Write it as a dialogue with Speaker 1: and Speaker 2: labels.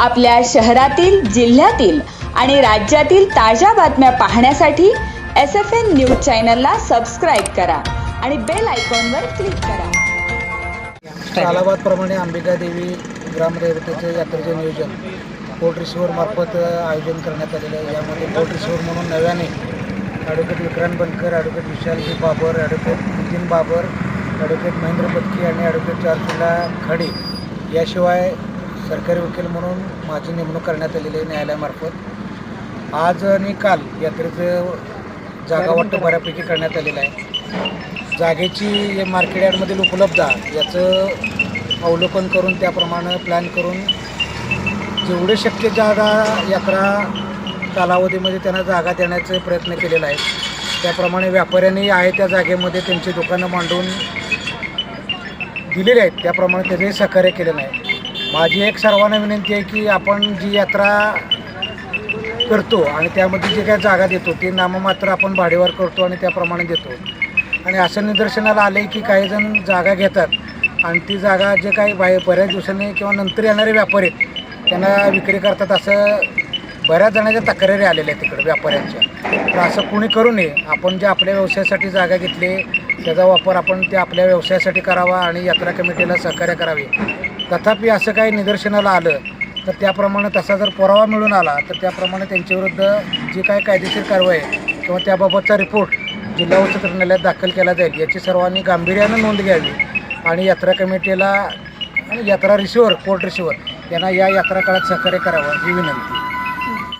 Speaker 1: आपल्या शहरातील जिल्ह्यातील आणि राज्यातील ताज्या बातम्या पाहण्यासाठी एस एफ एन न्यूज चॅनलला सबस्क्राईब करा आणि बेल आयकॉनवर क्लिक करा.
Speaker 2: कालाबादप्रमाणे अंबिका देवी ग्रामदेवतेचे यात्रेचे नियोजन. बोट रिसिव्हर आयोजन करण्यात आलेलं आहे. यामध्ये बोट रिसिव्हर म्हणून नव्याने advocate Vikrant Bankar advocate Vishalji Babar advocate Nitin Babar advocate Mahendra Patki आणि ॲडव्होकेट चारफिला खडे याशिवाय सरकारी वकील म्हणून माझी नेमणूक करण्यात आलेली आहे न्यायालयामार्फत. आज आणि काल यात्रेचं जागा वाटप बऱ्यापैकी करण्यात आलेलं आहे. जागेची मार्केट यार्डमधील उपलब्धता याचं अवलोकन करून त्याप्रमाणे प्लॅन करून जेवढे शक्य जागा यात्रा कालावधीमध्ये त्यांना जागा देण्याचे प्रयत्न केलेला आहे त्याप्रमाणे व्यापाऱ्यांनी आहे त्या जागेमध्ये त्यांची दुकानं मांडून दिलेले आहेत त्याप्रमाणे त्याचंही सहकार्य केलेलं आहे. माझी एक सर्वांना विनंती आहे की आपण जी यात्रा करतो आणि त्यामध्ये जे काही जागा देतो ते नाममात्र आपण भाडेवर करतो आणि त्याप्रमाणे देतो. आणि असं निदर्शनाला आलं आहे की काही जण जागा घेतात आणि ती जागा जे काही बाहेर बऱ्याच दिवसांनी किंवा नंतर येणारे व्यापारी आहेत, त्यांना विक्री करतात असं बऱ्याच जणांच्या तक्रारी आलेल्या आहेत तिकडे व्यापाऱ्यांच्या. तर असं कुणी करू नये. आपण जे आपल्या व्यवसायासाठी जागा घेतली त्याचा वापर आपण ते आपल्या व्यवसायासाठी करावा आणि यात्रा कमिटीला सहकार्य करावे. तथापि असं काही निदर्शनाला आलं तर त्याप्रमाणे तसा जर पुरावा मिळून आला तर त्याप्रमाणे त्यांच्याविरुद्ध जी काय कायदेशीर कारवाई आहे किंवा त्याबाबतचा रिपोर्ट जिल्हा उच्च न्यायालयात दाखल केला जाईल याची सर्वांनी गांभीर्यानं नोंद घ्यावी आणि यात्रा कमिटीला आणि यात्रा रिसिव्हर कोर्ट रिसिव्हर यांना या यात्रा काळात सहकार्य करावं ही विनंती.